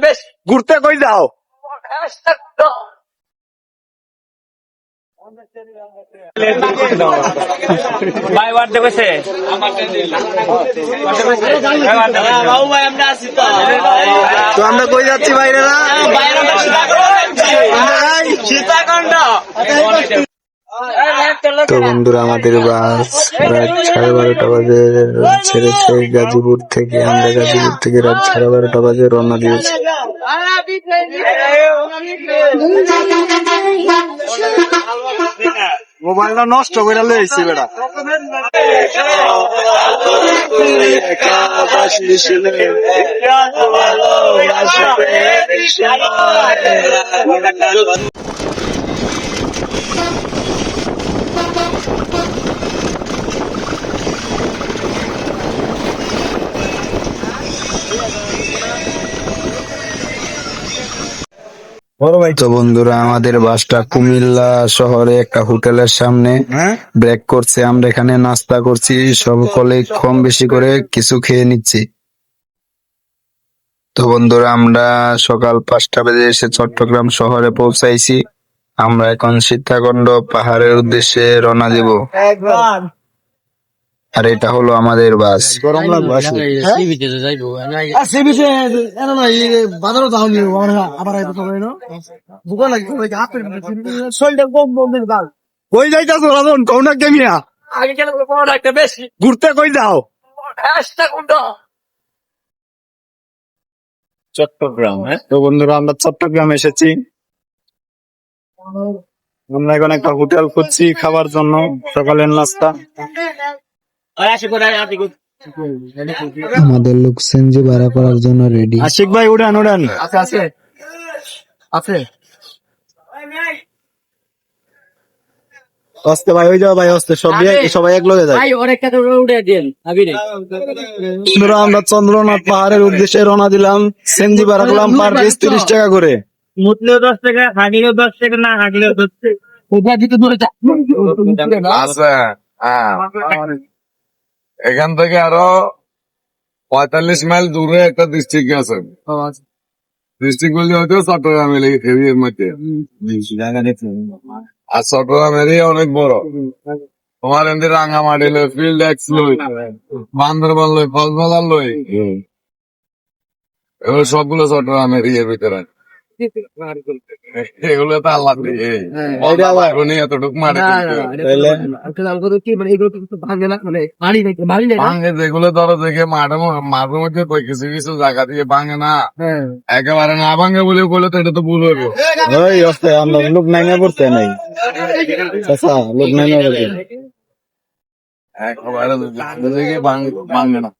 বেশ ঘুরতে কই যাও? ভাই বার দেবেছে বাবু ভাই আমরা আছি তো তো আমরা কই যাচ্ছি বাইরেরা সীতাকাণ্ড। তো বন্ধুরা আমাদের বাস রাত সাড়ে বারোটা বাজে ছেড়েছে গাজীপুর থেকে। আমরা গাজীপুর থেকে রাত সাড়ে বারোটা বাজে রওনা দিয়েছি। মোবাইলটা নষ্ট করে লইছি বেটা বড় তো বন্ধুরা আমাদের বাসটা কুমিল্লা শহরে একটা হোটেলের সামনে হ্যাঁ? ব্রেক করছে। আমরা এখানে নাস্তা করছি সকলে কম বেশি করে কিছু খেয়ে নিচ্ছি। তো বন্ধুরা আমরা সকাল পাঁচটা বেজে এসে চট্টগ্রাম শহরে পৌঁছাইছি। আমরা এখন সীতাকুণ্ড পাহাড়ের উদ্দেশ্যে রওনা দেব। আর এটা হলো আমাদের বাস। গরম লাগবে কই যাইতাছো রাজন? কও না কেমিয়া? আগে কেন একটা বেশি। ঘুরতে কই যাও? চট্টগ্রাম হ্যাঁ? তো বন্ধুরা আমরা চট্টগ্রাম এসেছি। আমরা এখন একটা হোটেল খুঁজছি খাবার জন্য সকালের নাস্তা। আমাদের লোক সেনজি ভাড়া করার জন্য রেডি আশিক ভাই উড়ান উড়ান। আছে আছে। আছে। অস্তে ভাই ওই যাও ভাই অস্তে। সব সবাই এক লগে যায় ভাই অনেকটা তো উঠে দেন আবি রে বন্ধুরা আমরা চন্দ্রনাথ পাহাড়ের উদ্দেশ্যে রওনা দিলাম সেনজি ভাড়া করলাম পার পিস তিরিশ টাকা করে। মুতলেও দশ টাকা হাগলেও দশ টাকা না হাগলেও দশ টাকা। ওটা দিতে ধরে যা আছে হ্যাঁ এখান থেকে আরও পঁয়তাল্লিশ মাইল দূরে একটা ডিস্ট্রিক্ট আছে। ডিস্ট্রিক্ট বলতে হয়তো চট্টগ্রামের এরিয়ার মধ্যে। আর চট্টগ্রাম এরিয়া অনেক বড়। তোমার এমনি রাঙামাটি লই ফিল্ড এক্স লই বান্দরবান লই ফলবাজার লই। এগুলো সবগুলো চট্টগ্রাম এরিয়ার ভিতরে। এগুলো তো আল্লাহ মানে এগুলো মানে ধরো দেখে মাঠে মাঝে মধ্যে কিছু কিছু জায়গা দিয়ে ভাঙে না। হ্যাঁ। একেবারে না ভাঙে বলে বলে তো এটা তো ভুল হইব। ওই অস্তে আমরা লোক নাইমা পড়তে নাই। লোক নাইমা পড়তে। একেবারে ভাঙে না।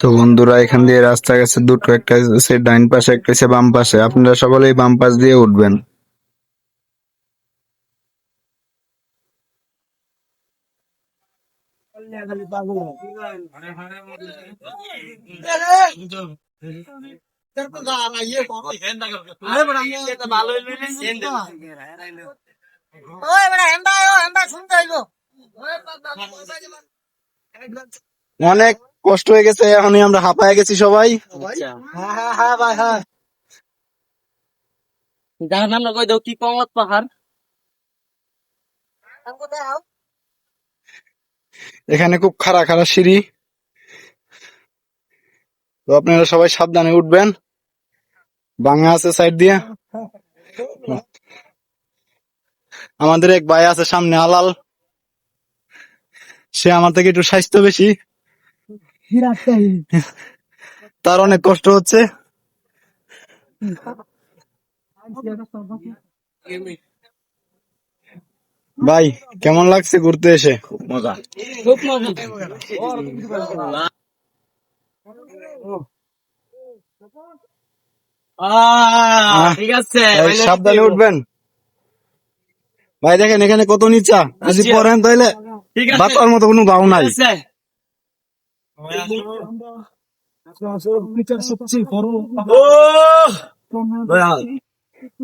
তো বন্ধুরা, এখান দিয়ে রাস্তা গেছে, দুটো একটা আছে ডাইন পাশে একটা আছে বাম পাশে। আপনারা সকলেই বাম পাশ দিয়ে উঠবেন। অনেক কষ্ট হয়ে গেছে এখনই আমরা হাঁপায় গেছি সবাই। যার নাম না কই দাও কি কমত পাহাড়? এখানে খুব খাড়া খাড়া সিঁড়ি। তো আপনারা সবাই সাবধানে উঠবেন। ভাঙা আছে সাইড দিয়ে। আমাদের এক ভাই আছে সামনে আলাল সে আমার থেকে একটু স্বাস্থ্য বেশি। তার অনেক কষ্ট হচ্ছে। ভাই কেমন লাগছে ঘুরতে এসে? খুব মজা। ঠিক আছে। সাবধানে উঠবেন। ভাই দেখেন এখানে কত নিচা। যদি পড়েন তাহলে ঠিক আছে। বাঁচার মতো কোনো ভাও নাই।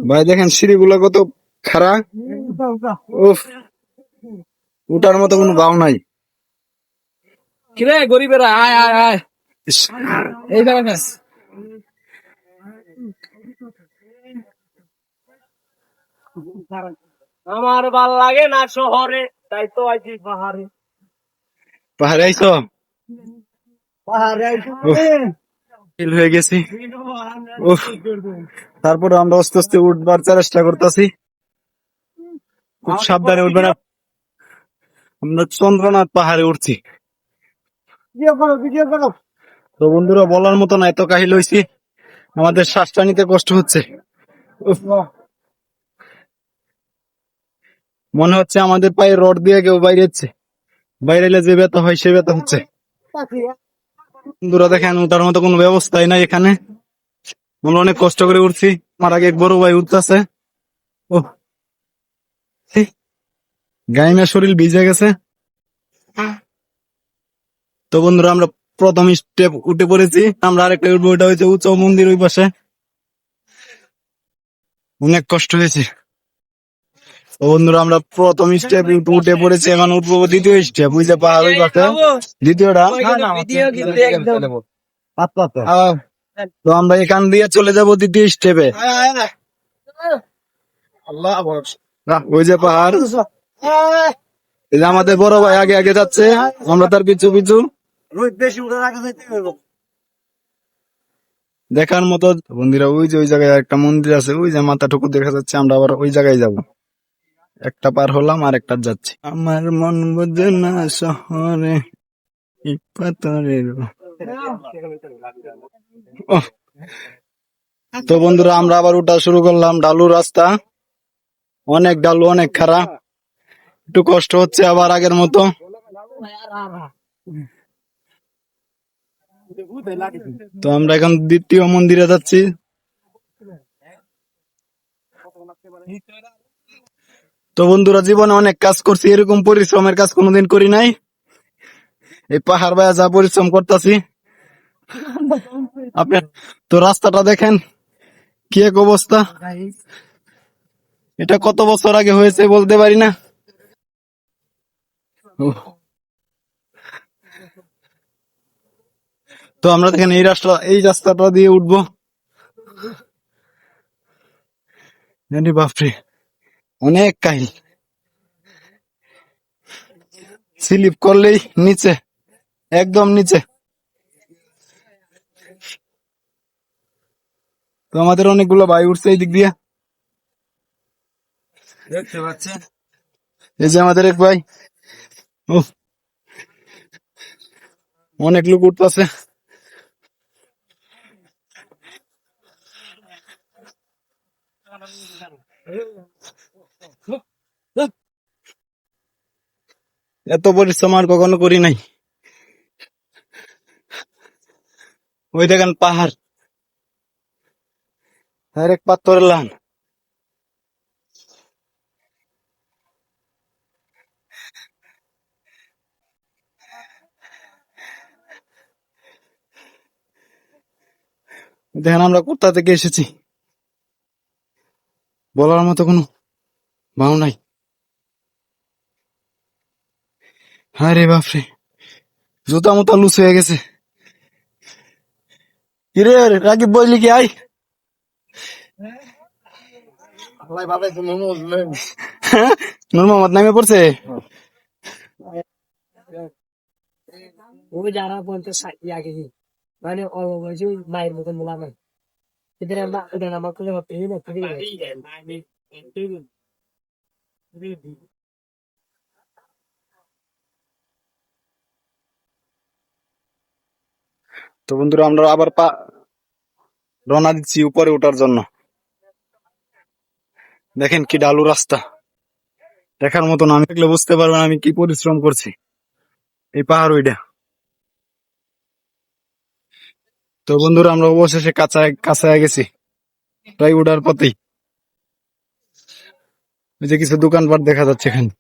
ভাই দেখেন সিঁড়িগুলো কত উঠার মতো কোনো ভাও নাই। কিরে গরিবেরা আয় আয় আয়। এই আমার ভালো লাগে না শহরে তাই তো আছি পাহাড়ে। পাহাড়ে আইছো? পাহাড়ে ফিল হয়ে গেছি। তারপরে আমরা আস্তে আস্তে উঠবার চেষ্টা করতেছি। খুব সাবধানে উঠবে না আমরা চন্দ্রনাথ পাহাড়ে উঠছি। তো বন্ধুরা বলার মতো না এত কাহিল হয়েছি আমাদের শ্বাসটা নিতে কষ্ট হচ্ছে। উফ। মনে হচ্ছে আমাদের পায়ে রড দিয়ে কেউ বাইরে যাচ্ছে বাইরে এলে যে ব্যথা হয় সে ব্যথা হচ্ছে। বন্ধুরা দেখেন ওটার মতো কোনো ব্যবস্থাই নাই এখানে। আমরা অনেক কষ্ট করে উঠছি। আমার আগে এক বড় ভাই উঠতেছে। ও গাইনা শরীর ভিজে গেছে। তো বন্ধুরা, আমরা প্রথম স্টেপ উঠে পড়েছি। আমরা আরেকটা উঠবো ওটা হচ্ছে উচ্চ মন্দির ওই পাশে। অনেক কষ্ট হয়েছে। বন্ধুরা আমরা প্রথম স্টেপ উঠে পড়েছি এখন উঠবো দ্বিতীয় স্টেপ পাহাড় ওই পাশে দ্বিতীয়টা? তো আমরা এখান দিয়ে চলে যাব দ্বিতীয় স্টেপে ওই যে পাহাড়। এই যে আমাদের বড় ভাই আগে আগে যাচ্ছে। আমরা তার পিছু পিছু। দেখার মতো বন্ধুরা ওই যে ওই জায়গায় একটা মন্দির আছে ওই যে মাথা ঠুকুর দেখা যাচ্ছে আমরা আবার ওই জায়গায় যাব। একটা পার হলাম আর একটা যাচ্ছি। আমার মন বোঝে না শহরে। তো বন্ধুরা, আমরা আবার উঠা শুরু করলাম ডালু রাস্তা। অনেক ডালু, অনেক খারাপ একটু কষ্ট হচ্ছে আবার আগের মতো। তো আমরা এখন দ্বিতীয় মন্দিরে যাচ্ছি। তো বন্ধুরা, জীবনে অনেক কাজ করছি, এরকম পরিশ্রমের কাজ কোনোদিন করি নাই। এই পাহাড় বায়া যা পরিশ্রম করতেছি। আপনি তো রাস্তাটা দেখেন, কি এক অবস্থা। এটা কত বছর আগে হয়েছে বলতে পারি না। তো আমরা দেখেন, এই রাস্তা, এই রাস্তাটা দিয়ে উঠবো। বাপরে। অনেক কাহিল। স্লিপ করলেই নিচে একদম নিচে। তো আমাদের অনেকগুলো ভাই উঠছে এই দিক দিয়ে। দেখতে পাচ্ছেন? এই যে আমাদের এক ভাই। অনেক লোক উঠতেছে। এত পরিশ্রম আর কখনো করি নাই। ওই দেখেন পাহাড়। এক পাথরের লান দেখেন আমরা কোথা থেকে এসেছি? বলার মতো কোনো ভাও নাই। আরে বাপরে জুতা মোতা লুজ হয়ে গেছে। কিরে রাকিব বইলি কি আই নূর মোহাম্মদ নামে পড়ছে। ওই যারা বলতে আগে মানে অল্প বয়সী মায়ের মতন বলা নাই এদের আমরা ওদের আমার খুলে ভাবতে না তো বন্ধুরা, আমরা আবার পা রওনা দিচ্ছি উপরে ওঠার জন্য। দেখেন কি ডালু রাস্তা। দেখার মতন আমি দেখলে বুঝতে পারবেন আমি কি পরিশ্রম করছি। এই পাহাড় ওইটা তো বন্ধুরা, আমরা অবশেষে কাঁচা কাঁচায় গেছি। প্রায় উঠার পথেই। ওই যে কিছু দোকানপাট দেখা যাচ্ছে এখানে।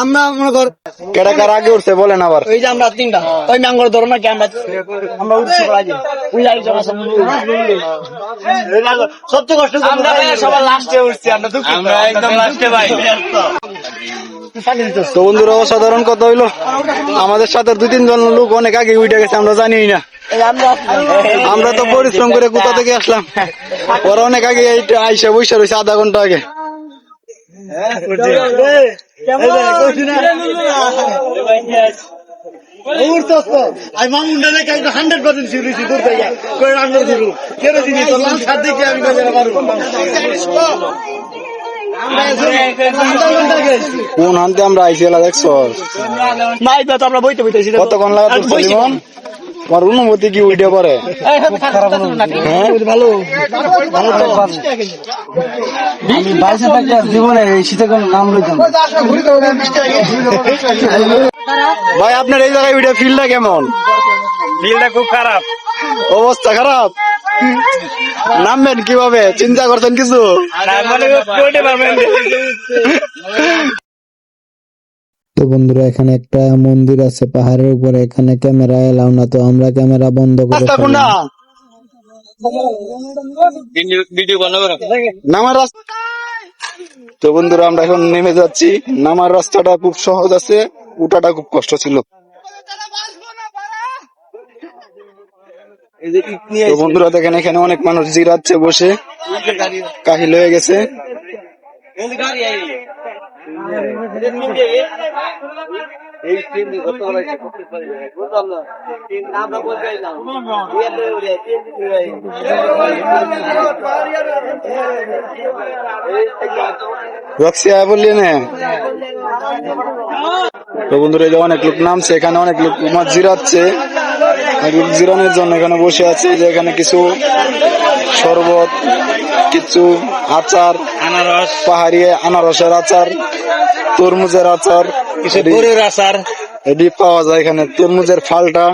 আমরা মনে কর কেডা কার আগে উঠছে বলেন আবার। ওই যে আমরা তিনটা। ওই ম্যাঙ্গর ধরো না আমরা আমরা উঠছি আগে। ওই আগে যাব সবচেয়ে কষ্ট আমরা সবার লাস্টে উঠছি আমরা দুঃখ আমরা একদম লাস্টে ভাই তো বন্ধুরা অসাধারণ কথা হইল? আমাদের সাথে দুই তিনজন লোক অনেক আগে উঠে গেছে আমরা জানি না। আমরা তো পরিশ্রম করে কোথা থেকে আসলাম? ওরা অনেক আগে আইসা বৈশা রয়েছে আধা ঘণ্টা আগে। আমি মামুন্ডা দেখে একদম হান্ড্রেড পার্সেন্ট শিখেছি দূর থেকে করে রান্না শুরু কেন জিনিস তোর লাল শার্ট দেখে আমি বাজারে পারব কোন হান্তে আমরা আইসি দেখছ নাই তো আমরা বইতে বইতেছি কতক্ষণ লাগা তোর জীবন তোমার অনুমতি কি উইটে পরে? আমি বাইশে থাকি জীবনে শীতে কোনো নাম লইতাম। ভাই আপনার এই জায়গায় উইটে ফিলটা কেমন? ফিলটা খুব খারাপ। অবস্থা খারাপ? নামবেন কীভাবে? চিন্তা করছেন কিছু? মানে তো বন্ধুরা এখানে একটা মন্দির আছে পাহাড়ের উপরে। এখানে ক্যামেরা এলাও না তো আমরা ক্যামেরা বন্ধ করে। নামার রাস্তা তো বন্ধুরা আমরা এখন নেমে যাচ্ছি। নামার রাস্তাটা খুব সহজ আছে উঠাটা খুব কষ্ট ছিল। বন্ধুরা দেখেন এখানে অনেক মানুষ জিরাচ্ছে বসে। কাহিল হয়ে গেছে। রক্সি আয় বললি না? বন্ধুরা এই অনেক লোক নামছে এখানে অনেক লোক মাছ জিরাচ্ছে জিরানোর জন্য এখানে বসে আছে যে এখানে কিছু শরবত কিছু আচার আনারস পাহাড়ি আনারসের আচার তরমুজের আচার গরুর আচার। এটি পাওয়া যায় এখানে তরমুজের ফালটা।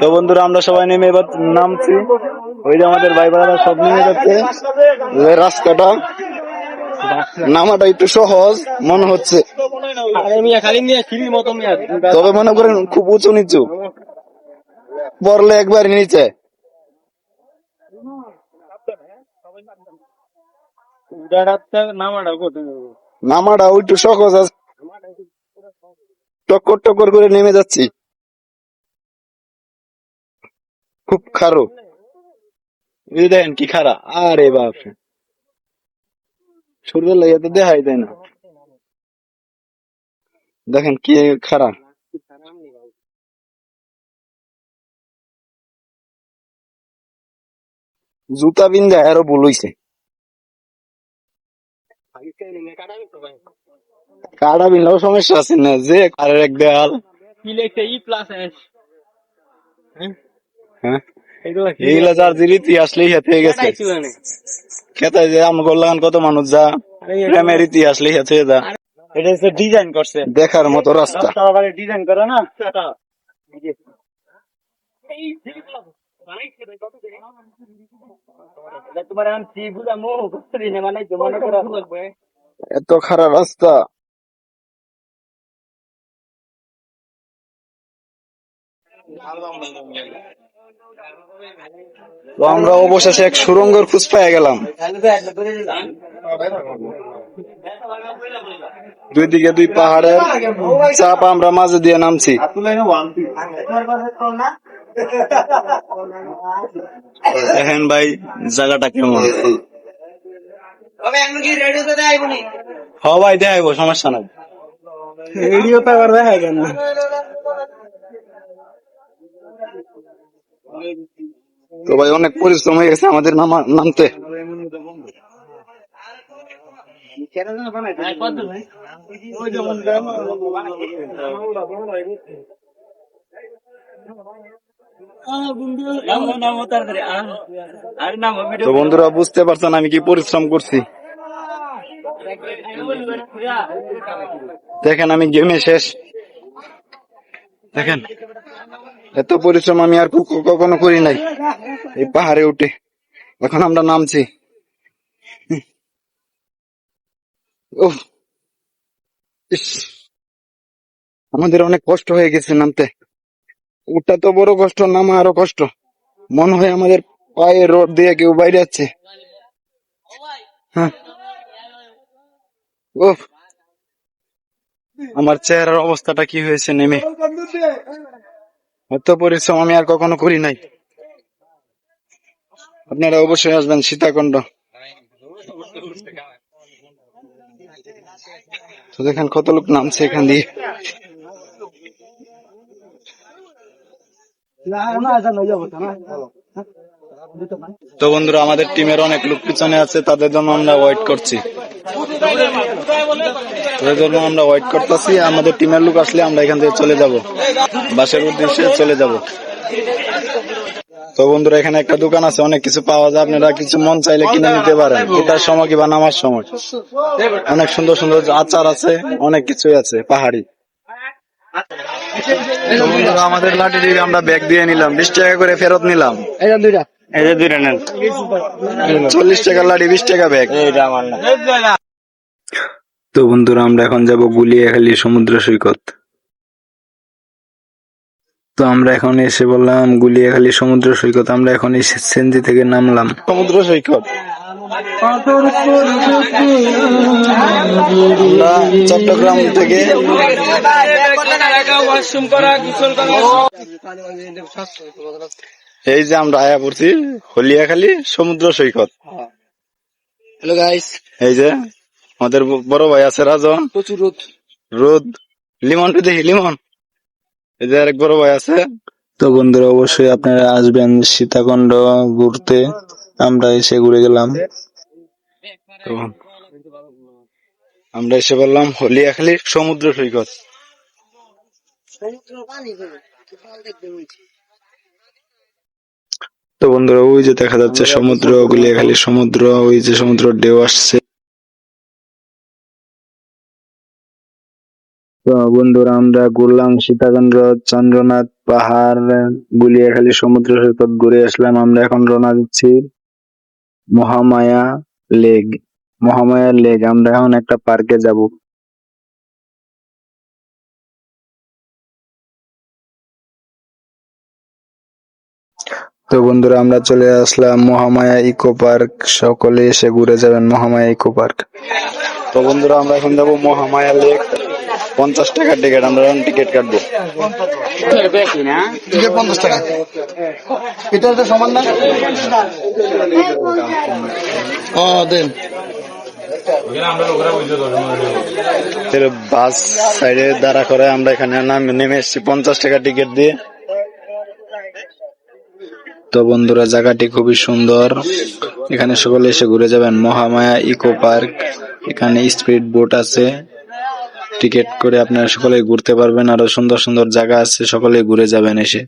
তো বন্ধুরা আমরা সবাই নেমে এবার নামছি। ওই যে আমাদের ভাই সব নেমে যাচ্ছে। রাস্তাটা নামাটা একটু সহজ মনে হচ্ছে। তবে মনে করেন খুব উঁচু নিচু। পড়লে একবার নিচে। নামাটা একটু সহজ আছে। টক্কর টক্কর করে নেমে যাচ্ছি। খুব খারো। দেখেন কি খারা। আরে বাপ সূর্য লাগিয়ে তো দেখাই দেয় না। দেখেন কি খারা জুতা বিন্দা আরও ভুল হইছে। কাটা বিনলেও সমস্যা আছে না যে আর এক দেয়াল। হ্যাঁ? এইগুলা যার গেছে খেতে যে লাগান কত মানুষ যা। প্রেমের ইতিহাস লেখা যা। এটা হচ্ছে ডিজাইন করছে। দেখার মতো রাস্তা। ডিজাইন করে না? মানে মনে এত খারাপ রাস্তা। তো আমরা অবশেষে এক সুরঙ্গের খুঁজ পেয়ে গেলাম। দুই দিকে দুই পাহাড়ের চাপ আমরা মাঝে দিয়ে নামছি। দেখেন ভাই, জায়গাটা কেমন? ভাই, দেখাইবো, সমস্যা নাই। ভিডিও তো আবার দেখা কেন? তো ভাই অনেক পরিশ্রম হয়ে গেছে আমাদের নামা নামতে। বন্ধুরা, বুঝতে পারছেন আমি কি পরিশ্রম করছি। দেখেন আমি গেমে শেষ। দেখেন। এত পরিশ্রম আমি আর কখ- কখনো করি নাই। এই পাহাড়ে উঠে। এখন আমরা নামছি। ইস, আমাদের অনেক কষ্ট হয়ে গেছে নামতে। উঠটা তো বড় কষ্ট নামা আরও কষ্ট। মনে হয় আমাদের পায়ে রোড দিয়ে কেউ বাইরে যাচ্ছে হ্যাঁ। আমার চেহারার অবস্থাটা কি হয়েছে নেমে। এত পরিশ্রম আমি আর কখনো করি নাই আপনারা অবশ্যই আসবেন সীতাকুণ্ড তো দেখেন কত লোক নামছে এখান দিয়ে তো বন্ধুরা, আমাদের টিমের অনেক লোক পিছনে আছে, তাদের জন্য আমরা ওয়েট করছি। তাদের জন্য আমরা ওয়েট করতেছি আমাদের টিমের লোক আসলে আমরা এখান থেকে চলে যাব। বাসের উদ্দেশ্যে চলে যাব। তো বন্ধুরা, এখানে একটা দোকান আছে, অনেক কিছু পাওয়া যায়, আপনারা কিছু মন চাইলে কিনে নিতে পারেন। ওটার সময় কিংবা নামার সময়? অনেক সুন্দর সুন্দর আচার আছে, অনেক কিছুই আছে, পাহাড়ি। আমাদের লাঠি আমরা ব্যাগ দিয়ে নিলাম, বিশ টাকা করে ফেরত নিলাম। এটা দুইটা। এই যে দুইটা নেন। চল্লিশ টাকা লাঠি বিশ টাকা ব্যাগ। তো বন্ধুরা আমরা এখন যাব গুলিয়াখালী সমুদ্র সৈকত। তো আমরা এখন এসে বললাম গুলিয়াখালী সমুদ্র সৈকত। আমরা এখন এই সেনজি থেকে নামলাম। সমুদ্র সৈকত। চট্টগ্রাম থেকে এই যে আমরা আয়া পড়ছি হলিয়াখালী সমুদ্র সৈকত। হ্যালো গাইস এই যে আমাদের বড় ভাই আছে রাজন। প্রচুর রোদ। রোদ। লিমন দেখি লিমন। এই যে আরেক বড় ভাই আছে। তো বন্ধুরা অবশ্যই আপনারা আসবেন সীতাকুণ্ড ঘুরতে। আমরা এসে ঘুরে গেলাম। তো আমরা এসে বললাম হলিয়াখালী সমুদ্র সৈকত। তো বন্ধুরা ওই যে দেখা যাচ্ছে সমুদ্র গুলিয়াখালী সমুদ্র ওই যে সমুদ্র ঢেউ আসছে। তো বন্ধুরা আমরা ঘুরলাম সীতাকুণ্ড চন্দ্রনাথ পাহাড় গুলিয়াখালী সমুদ্র সৈকত ঘুরে আসলাম। আমরা এখন রওনা দিচ্ছি মহামায়া লেক। মহামায়া লেক আমরা এখন একটা পার্কে যাব। তো বন্ধুরা আমরা চলে আসলাম মহামায়া ইকো পার্ক। সকলে এসে ঘুরে যাবেন মহামায়া ইকো পার্ক। তো বন্ধুরা আমরা এখন যাব মহামায়া লেক। পঞ্চাশ টাকার টিকিট আমরা এখন টিকিট কাটবো। টিকিট পঞ্চাশ টাকা। এটা তো সমান না? ও দেন। বাস সাইডে দাঁড়া করে আমরা এখানে নাম- নেমে এসেছি। পঞ্চাশ টাকা টিকিট দিয়ে। তো বন্ধুরা, জায়গাটি খুবই সুন্দর। এখানে সকলে এসে ঘুরে যাবেন। Mahamaya eco park. এখানে স্পিড বোট আছে। টিকিট করে আপনারা সকলে ঘুরতে পারবেন। আরও সুন্দর সুন্দর জায়গা আছে। সকলে ঘুরে যাবেন এসে।